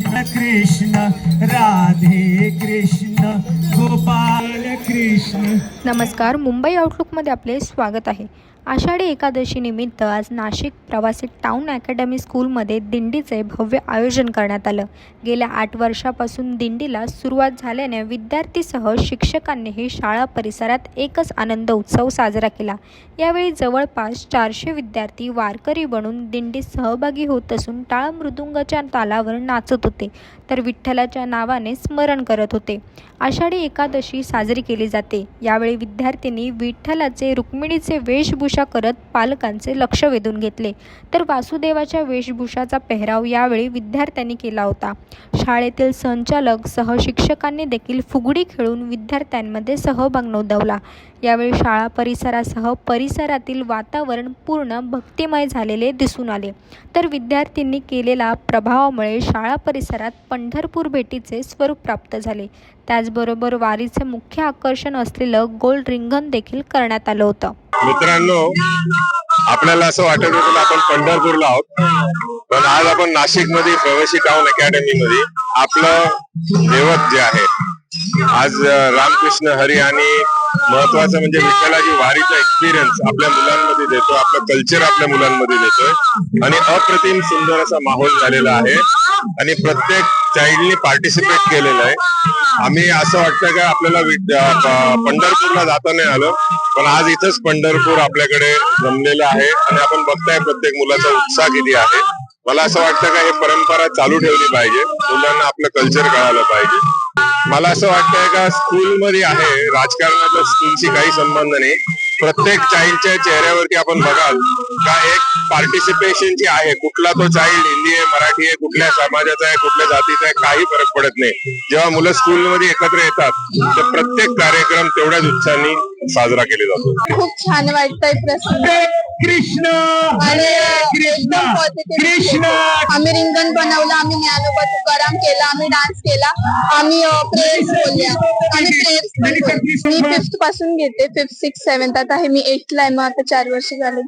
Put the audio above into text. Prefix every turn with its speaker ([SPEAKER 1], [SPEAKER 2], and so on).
[SPEAKER 1] कृष्ण कृष्ण राधे कृष्ण गोपाल कृष्ण. नमस्कार मुंबई आउटलुकमध्ये आपले स्वागत आहे. आषाढी एकादशीनिमित्त आज नाशिक प्रवासी टाऊन अकॅडमी स्कूलमध्ये दिंडीचे भव्य आयोजन करण्यात आलं. गेल्या आठ वर्षापासून दिंडीला सुरुवात झाल्याने विद्यार्थीसह शिक्षकांनीही शाळा परिसरात एकच आनंद उत्सव साजरा केला. यावेळी जवळपास चारशे विद्यार्थी वारकरी बनून दिंडीत सहभागी होत असून टाळ मृदुंगाच्या तालावर नाचत होते तर विठ्ठलाच्या नावाने स्मरण करत होते. आषाढी एकादशी साजरी केली जाते. यावेळी विद्यार्थ्यांनी विठ्ठलाचे रुक्मिणीचे वेशभूषा करत पालकांचे लक्ष वेधून घेतले. तर वासुदेवाच्या वेशभूषाचा पेहराव यावेळी विद्यार्थ्यांनी केला होता. शाळेतील संचालक सह शिक्षकांनी देखील फुगडी खेळून विद्यार्थ्यांमध्ये सहभाग नोंदवला. यावेळी शाळा परिसरासह परिसरातील वातावरण पूर्ण भक्तिमय झालेले दिसून आले. तर विद्यार्थ्यांनी केलेल्या प्रभावामुळे शाळा परिसरात पंढरपूर भेटीचे स्वरूप प्राप्त झाले. त्याचबरोबर वारीचे मुख्य आकर्षण असलेलं गोल रिंगण देखील करण्यात आलं होतं.
[SPEAKER 2] मित्रांनो आपल्याला असं वाटत होतं आपण पंढरपूरला आहोत. पण आज आपण नाशिकमध्ये प्रवासी टाउन अकॅडमी मध्ये. आपलं दैवत जे आहे. आज रामकृष्ण हरी आणि महत्वाचं म्हणजे विठ्ठलाची वारीचा एक्सपिरियन्स आपल्या मुलांमध्ये देतो आपलं कल्चर आपल्या मुलांमध्ये देतोय. आणि अप्रतिम सुंदर असा माहोल झालेला आहे. आणि प्रत्येक चाइल्डनी पार्टिसिपेट केलेलं आहे. आम्ही असं वाटतं का आपल्याला पंढरपूरला जाता नाही आलं पण आज इथंच पंढरपूर आपल्याकडे जमलेलं आहे. आणि आपण बघताय प्रत्येक मुलाचा उत्साह किती आहे. मला असं वाटतं का हे परंपरा चालू ठेवली पाहिजे. मुलांना आपलं कल्चर कळालं पाहिजे. मला असं वाटतंय का स्कूल मध्ये आहे राजकारणाचा स्कूलशी काही संबंध नाही. प्रत्येक चाइल्डच्या चेहऱ्यावरती आपण बघाल का एक पार्टिसिपेशन जी आहे कुठला तो चाइल्ड हिंदी आहे मराठी आहे कुठल्या समाजाचा आहे कुठल्या जातीचा आहे काही फरक पडत नाही. जेव्हा मुलं स्कूलमध्ये एकत्र येतात तर प्रत्येक कार्यक्रम तेवढ्याच उत्साहाने साजरा केले जातो.
[SPEAKER 3] खूप छान वाटतंय प्रसन्न.
[SPEAKER 4] कृष्ण! कृष्ण!
[SPEAKER 3] आम्ही रिंगण बनवलं आम्ही ज्ञानोबा तुकाराम केला आम्ही डान्स केला आम्ही प्रेयर्स बोलल्या. आणि प्रेयर्स मी फिफ्थपासून घेते फिफ्थ सिक्स सेव्हन्थ आता हे मी एटला आहे मग आता चार वर्ष झाले.